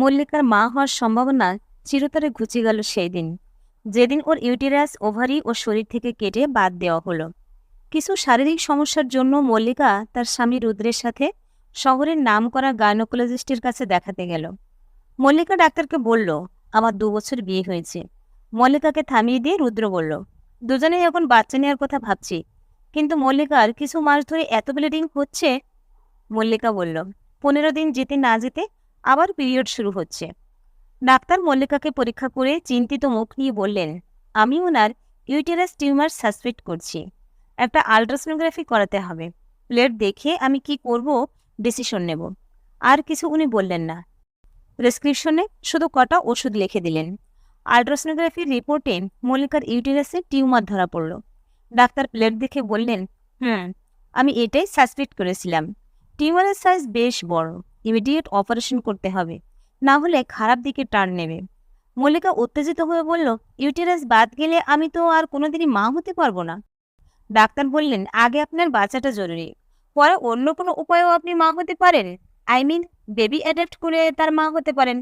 মল্লিকার মা হওয়ার সম্ভাবনা চিরতরে ঘুচে গেল সেই দিন যেদিন ওর ইউটেরাস, ওভারি ও শরীর থেকে কেটে বাদ দেওয়া হলো। কিছু শারীরিক সমস্যার জন্য মল্লিকা তার স্বামী রুদ্রের সাথে শহরের নামকরা গায়নোকোলজিস্টের কাছে দেখাতে গেল। মল্লিকা ডাক্তারকে বলল, আমার দু বছর বিয়ে হয়েছে। মল্লিকাকে থামিয়ে দিয়ে রুদ্র বলল, দুজনেই এখন বাচ্চা নেওয়ার কথা ভাবছি, কিন্তু মল্লিকার কিছু মাস ধরে এত ব্লিডিং হচ্ছে? মল্লিকা বলল, পনেরো দিন যেতে না যেতে আবার পিরিয়ড শুরু হচ্ছে। ডাক্তার মল্লিকাকে পরীক্ষা করে চিন্তিত মুখ নিয়ে বললেন, আমি ওনার ইউটেরাস টিউমার সাসপেক্ট করছি। একটা আলট্রাসোনোগ্রাফি করাতে হবে। প্লেট দেখে আমি কি করব ডিসিশন নেব। আর কিছু উনি বললেন না। প্রেসক্রিপশনে শুধু কটা ওষুধ লিখে দিলেন। আলট্রাসোনোগ্রাফির রিপোর্টে মল্লিকার ইউটেরাসে টিউমার ধরা পড়ল। ডাক্তার প্লেট দেখে বললেন, হুম, আমি এটাই সাসপেক্ট করেছিলাম। টিউমারের সাইজ বেশ বড়। ইমিডিয়েট অপারেশন করতে হবে। না হলে খারাপ দিকে টার্ন নেবে। মল্লিকা উত্তেজিত হয়ে বলল, ইউটেরাস বাদ গেলে আমি তো আর কোনোদিনই মা হতে পারব না। ডাক্তার বললেন, আগে আপনার বাচ্চাটা জরুরি। পরে অন্য কোনো উপায়েও আপনি মা হতে পারেন। আই মিন, বেবি অ্যাডাপ্ট করে তার মা হতে পারেন।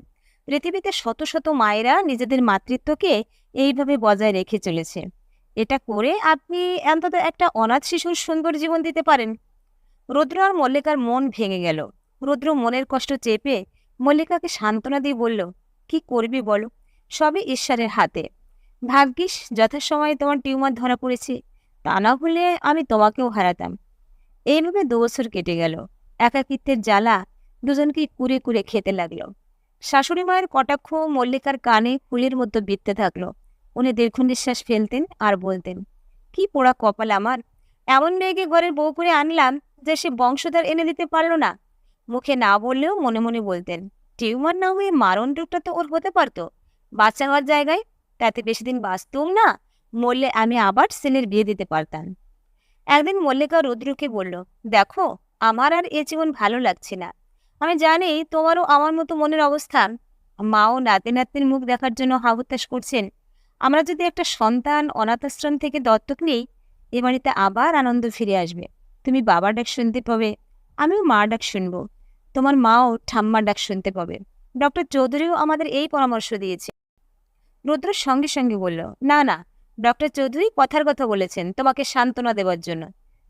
পৃথিবীতে শত শত মায়েরা নিজেদের মাতৃত্বকে এইভাবে বজায় রেখে চলেছে। এটা করে আপনি অন্তত একটা অনাথ শিশুর সুন্দর জীবন দিতে পারেন। রুদ্র আর মল্লিকার মন ভেঙে গেল। রুদ্র মনের কষ্ট চেপে মল্লিকাকে সান্ত্বনা দিয়ে বলল, কি করবি বলো? সবই ঈশ্বরের হাতে। ভাগ্যিস যথাসময়ে তোমার টিউমার ধরা পড়েছে। তা না হলে আমি তোমাকেও হারাতাম। এইভাবে দু বছর কেটে গেল। একাকিত্বের জ্বালা দুজনকে কুরে কুরে খেতে লাগল। শাশুড়ি মায়ের কটাক্ষ মল্লিকার কানে ফুলের মতো বিততে থাকল। উনি দীর্ঘ নিঃশ্বাস ফেলতেন আর বলতেন, কি পোড়া কপাল আমার। এমন মেয়েকে ঘরের বউ করে আনলাম যে সে বংশধর এনে দিতে পারল না। মুখে না বললেও মনে মনে বলতেন, টিউমার না হয়ে মারণ রোগটা তো ওর হতে পারতো। বাচ্চা হওয়ার জায়গায় তাতে বেশি দিন বাঁচতুম না, মরলে আমি আবার ছেলের বিয়ে দিতে পারতাম। একদিন মল্লিকা রুদ্রকে বলল, দেখো, আমার আর এ জীবন ভালো লাগছে না। আমি জানি তোমারও আমার মতো মনের অবস্থা। মাও নাতি নাতনির মুখ দেখার জন্য হাহুতাশ করছেন। আমরা যদি একটা সন্তান অনাথাশ্রম থেকে দত্তক নিই, এ বাড়িতে আবার আনন্দ ফিরে আসবে। তুমি বাবার ডাক শুনতে পাবে। আমিও মা ডাক শুনব। তোমার মাও ঠাম্মার ডাক শুনতে পাবে। ডক্টর চৌধুরীও আমাদের এই পরামর্শ দিয়েছে। রুদ্র সঙ্গে সঙ্গে বলল, না না, ডক্টর চৌধুরী কথার কথা বলেছেন তোমাকে সান্ত্বনা দেওয়ার জন্য।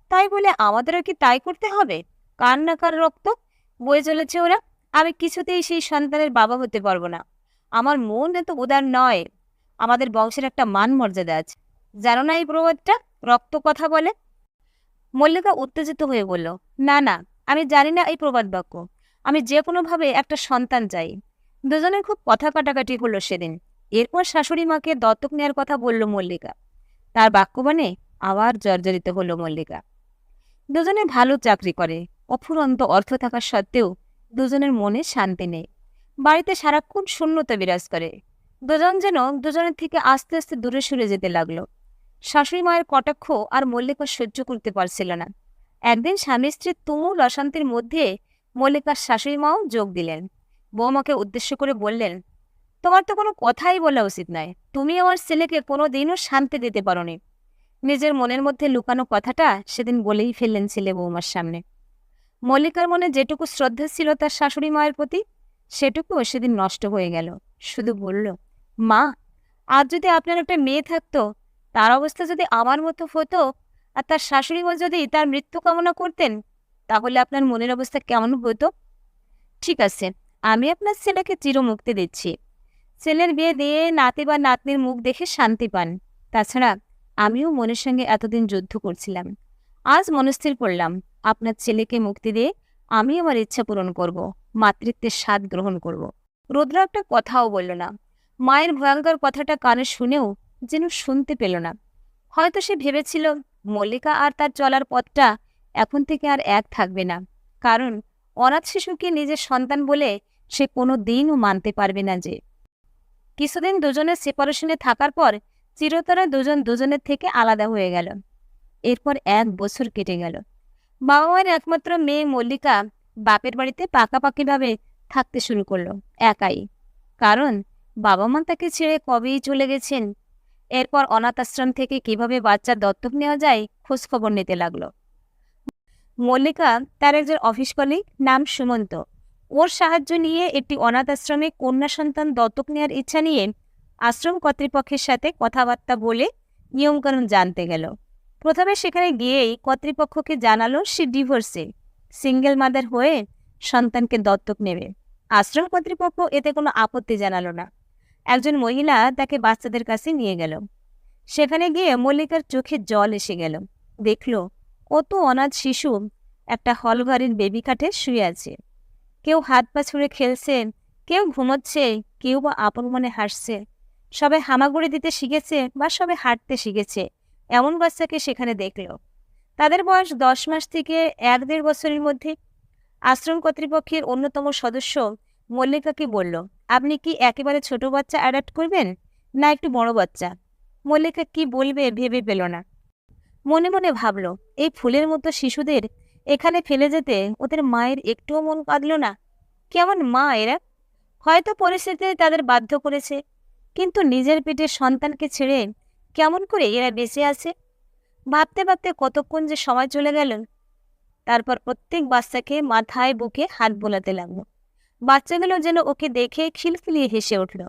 তাই বলে আমাদেরও কি তাই করতে হবে? কার না কার রক্ত? বয়ে চলেছে ওরা। আমি কিছুতেই সেই সন্তানের বাবা হতে পারব না। আমার মন এত উদার নয়। আমাদের বংশের একটা মান মর্যাদা আছে। জানো না এই প্রবাদটা? রক্ত কথা বলে? মল্লিকা উত্তেজিত হয়ে বলল, না না আমি জানি না এই প্রবাদ বাক্য। আমি যে কোনোভাবে একটা সন্তান চাই। দুজনের খুব কথা কাটাকাটি হলো সেদিন। এরপর শাশুড়ি মাকে দত্তক নেওয়ার কথা বলল মল্লিকা। তার বাক্যবাণে আবার জর্জরিত হলো মল্লিকা। দুজনে ভালো চাকরি করে। অফুরন্ত অর্থ থাকা সত্ত্বেও দুজনের মনে শান্তি নেই। বাড়িতে সারাক্ষণ শূন্যতা বিরাজ করে। দুজন যেন দুজনের থেকে আস্তে আস্তে দূরে সরে যেতে লাগল। শাশুড়ি মায়ের কটাক্ষ আর মল্লিকা সহ্য করতে পারছিল না। একদিন স্বামী স্ত্রীর তুমুল অশান্তির মধ্যে মল্লিকার শাশুড়ি মাও যোগ দিলেন। বৌমাকে উদ্দেশ্য করে বললেন, তোমার তো কোনো কথাই বলা উচিত নয়। তুমি আমার ছেলেকে কোনো দিনও শান্তি দিতে পারোনি। নিজের মনের মধ্যে লুকানো কথাটা সেদিন বলেই ফেললেন ছেলে বৌমার সামনে। মল্লিকার মনে যেটুকু শ্রদ্ধা ছিল তার শাশুড়ি মায়ের প্রতি সেটুকুও সেদিন নষ্ট হয়ে গেল। শুধু বলল, মা আর যদি আপনার একটা মেয়ে থাকতো, তার অবস্থা যদি আমার মতো হতো আর তার শাশুড়ি মা যদি তার মৃত্যু কামনা করতেন, তাহলে আপনার মনের অবস্থা কেমন হতো? ঠিক আছে, আমি আপনার ছেলেকে চিরমুক্তি দিচ্ছি। ছেলের বিয়ে দিয়ে নাতি বা নাতনির মুখ দেখে শান্তি পান। তাছাড়া আমিও মনের সঙ্গে এতদিন যুদ্ধ করছিলাম। আজ মনস্থির করলাম, আপনার ছেলেকে মুক্তি দিয়ে আমি আমার ইচ্ছা পূরণ করব, মাতৃত্বের স্বাদ গ্রহণ করব। রুদ্র একটা কথাও বলল না। মায়ের ভয়ঙ্কর কথাটা কানে শুনেও যেন শুনতে পেল না। হয়তো সে ভেবেছিল মল্লিকা আর তার চলার পথটা এখন থেকে আর এক থাকবে না। কারণ অনাথ শিশুকে নিজের সন্তান বলে সে কোনো দিনও মানতে পারবে না যে। কিছুদিন দুজনের সেপারেশনে থাকার পর চিরতরে দুজন দুজনের থেকে আলাদা হয়ে গেল। এরপর এক বছর কেটে গেল। বাবা মায়ের একমাত্র মেয়ে মল্লিকা বাপের বাড়িতে পাকাপাকিভাবে থাকতে শুরু করল, একাই। কারণ বাবা মা তাকে ছেড়ে কবেই চলে গেছেন এরপর অনাথ আশ্রম থেকে কীভাবে বাচ্চা দত্তক নেওয়া যায় খোঁজ খবর নিতে লাগল। মল্লিকা, তার একজন অফিস কলিগ নাম সুমন্ত। ওর সাহায্য নিয়ে একটি অনাথ আশ্রমে কন্যা সন্তান দত্তক নেওয়ার ইচ্ছা নিয়ে আশ্রম কর্তৃপক্ষের সাথে কথাবার্তা বলে নিয়মকানুন জানতে গেল। প্রথমে সেখানে গিয়েই কর্তৃপক্ষকে জানালো সে ডিভোর্সে সিঙ্গেল মাদার হয়ে সন্তানকে দত্তক নেবে। আশ্রম কর্তৃপক্ষ এতে কোনো আপত্তি জানালো না। একজন মহিলা তাকে বাচ্চাদের কাছে নিয়ে গেল। সেখানে গিয়ে মল্লিকার চোখে জল এসে গেল। দেখল কত অনাথ শিশু, একটা হলঘরের বেবি কাঠে শুয়ে আছে। কেউ হাত পা ছুঁড়ে খেলছে, কেউ ঘুমোচ্ছে, কেউ বা আপন মনে হাসছে। সবাই হামাগুড়ি দিতে শিখেছে বা সবে হাঁটতে শিখেছে, এমন বাচ্চাকে সেখানে দেখল। তাদের বয়স দশ মাস থেকে এক দেড় বছরের মধ্যে। আশ্রম কর্তৃপক্ষের অন্যতম সদস্য মল্লিকাকে বলল আপনি কি একেবারে ছোট বাচ্চা অ্যাডাপ্ট করবেন, না একটু বড় বাচ্চা? মল্লিকা কি বলবে ভেবে পেল না। মনে মনে ভাবল, এই ফুলের মতো শিশুদের এখানে ফেলে যেতে ওদের মায়ের একটুও মন কাঁদল না। কেমন মা এরা? হয়তো পরিস্থিতি তাদের বাধ্য করেছে, কিন্তু নিজের পেটের সন্তানকে ছেড়ে কেমন করে এরা বেঁচে আছে? ভাবতে ভাবতে কতক্ষণ যে সময় চলে গেল, তারপর প্রত্যেক বাচ্চাকে মাথায় বুকে হাত বোলাতে লাগল। বাচ্চাগুলো যেন ওকে দেখে খিলখিলিয়ে হেসে উঠল।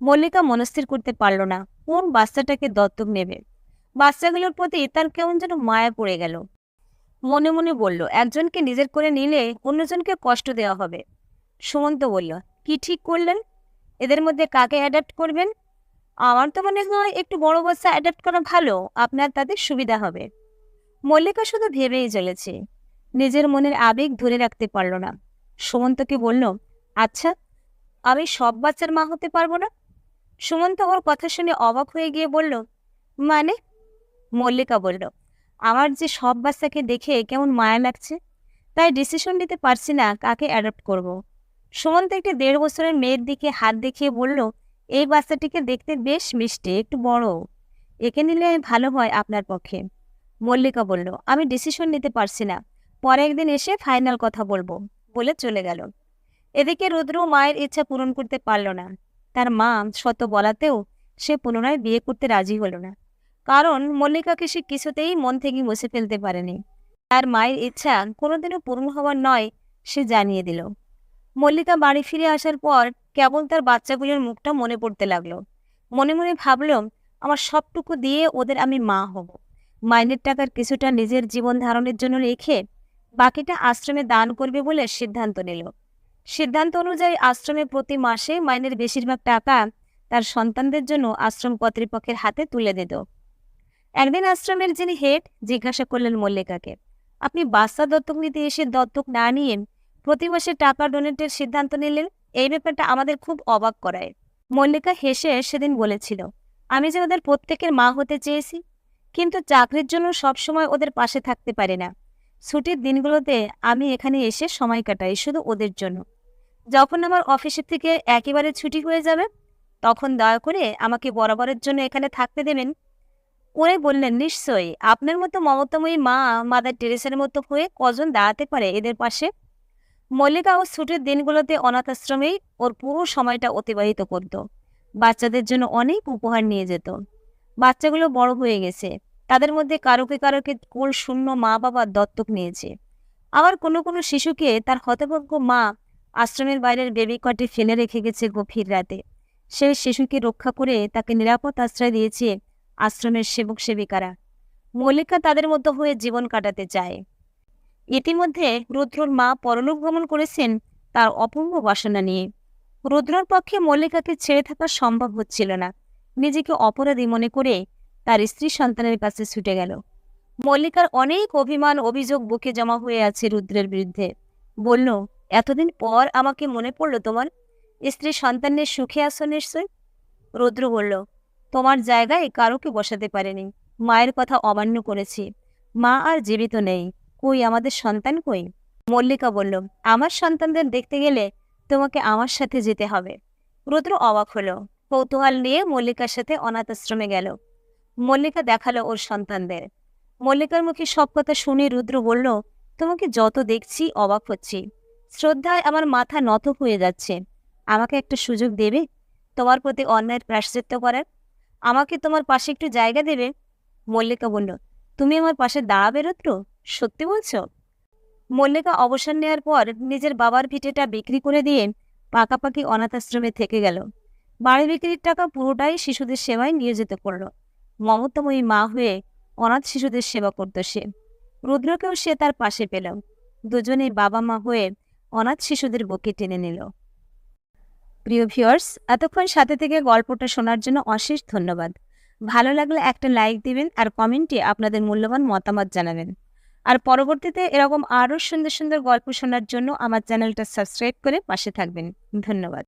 মল্লিকা মনস্থির করতে পারল না, কোন বাচ্চাটাকে দত্তক নেবে? বাচ্চাগুলোর প্রতি তার কেমন যেন মায়া পড়ে গেল। মনে মনে বলল, একজনকে নিজের করে নিলে অন্যজনকে কষ্ট দেওয়া হবে। সুমন্ত বলল, কি ঠিক করলেন? এদের মধ্যে কাকে অ্যাডাপ্ট করবেন? আমার তো মনে হয় একটু বড় বাচ্চা অ্যাডাপ্ট করা ভালো, আপনার তাদের সুবিধা হবে। মল্লিকা শুধু ভেবেই চলেছে, নিজের মনের আবেগ ধরে রাখতে পারল না। সুমন্তকে বলল আচ্ছা আমি সব বাচ্চার মা হতে পারব না? সুমন্ত ওর কথা শুনে অবাক হয়ে গিয়ে বলল মানে? মল্লিকা বলল, আমার যে সব বাচ্চাকে দেখে কেমন মায়া লাগছে, তাই ডিসিশন নিতে পারছি না কাকে অ্যাডপ্ট করব। সুমন্ত একটি দেড় বছরের মেয়ের দিকে হাত দেখিয়ে বলল, এই বাচ্চাটিকে দেখতে বেশ মিষ্টি, একটু বড়। একে নিলে ভালো হয় আপনার পক্ষে। মল্লিকা বলল, আমি ডিসিশন নিতে পারছি না। পরে একদিন এসে ফাইনাল কথা বলব। বলে চলে গেল। এদিকে রুদ্র মায়ের ইচ্ছা পূরণ করতে পারল না। তার মা শত বলাতেও সে পুনরায় বিয়ে করতে রাজি হলো না। কারণ মল্লিকাকে সে কিছুতেই মন থেকে মুছে ফেলতে পারেনি। তার মায়ের ইচ্ছা কোনোদিনও পূর্ণ হওয়ার নয় সে জানিয়ে দিল। মল্লিকা বাড়ি ফিরে আসার পর কেবল তার বাচ্চাগুলোর মুখটা মনে পড়তে লাগল। মনে মনে ভাবল, আমার সবটুকু দিয়ে ওদের আমি মা হব। মাইনের টাকার কিছুটা নিজের জীবন ধারণের জন্য রেখে বাকিটা আশ্রমে দান করবে বলে সিদ্ধান্ত নিল। সিদ্ধান্ত অনুযায়ী আশ্রমে প্রতি মাসে মাইনের বেশিরভাগ টাকা তার সন্তানদের জন্য আশ্রম কর্তৃপক্ষের হাতে তুলে দিত। একদিন আশ্রমের যিনি হেড জিজ্ঞাসা করলেন মল্লিকাকে, আপনি বাচ্চা দত্তক নিতে এসে দত্তক না নিয়ে প্রতি মাসে টাকা ডোনেটের সিদ্ধান্ত নিলেন? এই ব্যাপারটা আমাদের খুব অবাক করায়। মল্লিকা হেসে সেদিন বলেছিল, আমি যে ওদের প্রত্যেকের মা হতে চেয়েছি, কিন্তু চাকরির জন্য সবসময় ওদের পাশে থাকতে পারি না। ছুটির দিনগুলোতে আমি এখানে এসে সময় কাটাই শুধু ওদের জন্য। যখন আমার অফিসের থেকে একেবারে ছুটি হয়ে যাবে, তখন দয়া করে আমাকে বরাবরের জন্য এখানে থাকতে দেবেন। ওরে বললেন, নিশ্চয়ই। আপনার মতো মমতাময়ী মা মাদার টেরেসের মতো হয়ে কজন দাঁড়াতে পারে এদের পাশে? মল্লিকা ও ছুটির দিনগুলোতে অনাথ আশ্রমেই ওর পুরো সময়টা অতিবাহিত করত। বাচ্চাদের জন্য অনেক উপহার নিয়ে যেত। বাচ্চাগুলো বড় হয়ে গেছে। তাদের মধ্যে কারোকে কারোকে কোল শূন্য মা বাবা দত্তক নিয়েছে। আবার কোনো কোনো শিশুকে তার হতভাগ্য মা আশ্রমের বাইরের বেবি কটে ফেলে রেখে গেছে গভীর রাতে। সেই শিশুকে রক্ষা করে তাকে নিরাপদ আশ্রয় দিয়েছে আশ্রমের সেবক সেবিকারা। মল্লিকা তাদের মতো হয়ে জীবন কাটাতে চায়। ইতিমধ্যে রুদ্রর মা পরলোক ভ্রমণ করেছেন তার অপূর্ব বাসনা নিয়ে। রুদ্রর পক্ষে মল্লিকাকে ছেড়ে থাকা সম্ভব হচ্ছিল না। নিজেকে অপরাধী মনে করে তার স্ত্রী সন্তানের কাছে ছুটে গেল। মল্লিকার অনেক অভিমান, অভিযোগ বুকে জমা হয়ে আছে রুদ্রের বিরুদ্ধে। বলল, এতদিন পর আমাকে মনে পড়ল তোমার স্ত্রী সন্তানের সুখে আসো নিশ্চয়? রুদ্র বলল, তোমার জায়গায় কারোকে বসাতে পারেনি। মায়ের কথা অমান্য করেছি। মা আর জীবিত নেই। কই, আমাদের সন্তান কই? মল্লিকা বলল, আমার সন্তানদের দেখতে গেলে তোমাকে আমার সাথে যেতে হবে। রুদ্র অবাক হলো। কৌতূহল নিয়ে মল্লিকার সাথে অনাথ আশ্রমে গেল। মল্লিকা দেখাল ওর সন্তানদের। মল্লিকার মুখে সব কথা শুনে রুদ্র বলল, তোমাকে যত দেখছি অবাক হচ্ছি। শ্রদ্ধায় আমার মাথা নত হয়ে যাচ্ছে। আমাকে একটা সুযোগ দেবে? তোমার প্রতি অন্যায়ের প্রাশ্চিত্য করার? আমাকে তোমার পাশে একটু জায়গা দেবে? মল্লিকা বলল, তুমি আমার পাশে দাঁড়াবে রুদ্র? সত্যি বলছো? মল্লিকা অবসর নেওয়ার পর নিজের বাবার ভিটেটা বিক্রি করে দিয়ে পাকাপাকি অনাথ আশ্রমে থেকে গেল। বাড়ি বিক্রির টাকা পুরোটাই শিশুদের সেবায় নিয়োজিত করল। মমতাময়ী মা হয়ে অনাথ শিশুদের সেবা করত সে। রুদ্রকেও সে তার পাশে পেল। দুজনেই বাবা মা হয়ে অনাথ শিশুদের বুকে টেনে নিল। প্রিয় ভিউয়ার্স, এতক্ষণ সাথে থেকে গল্পটা শোনার জন্য অশেষ ধন্যবাদ। ভালো লাগলে একটা লাইক দিবেন আর কমেন্টে আপনাদের মূল্যবান মতামত জানাবেন। আর পরবর্তীতে এরকম আরও সুন্দর সুন্দর গল্প শোনার জন্য আমার চ্যানেলটা সাবস্ক্রাইব করে পাশে থাকবেন। ধন্যবাদ।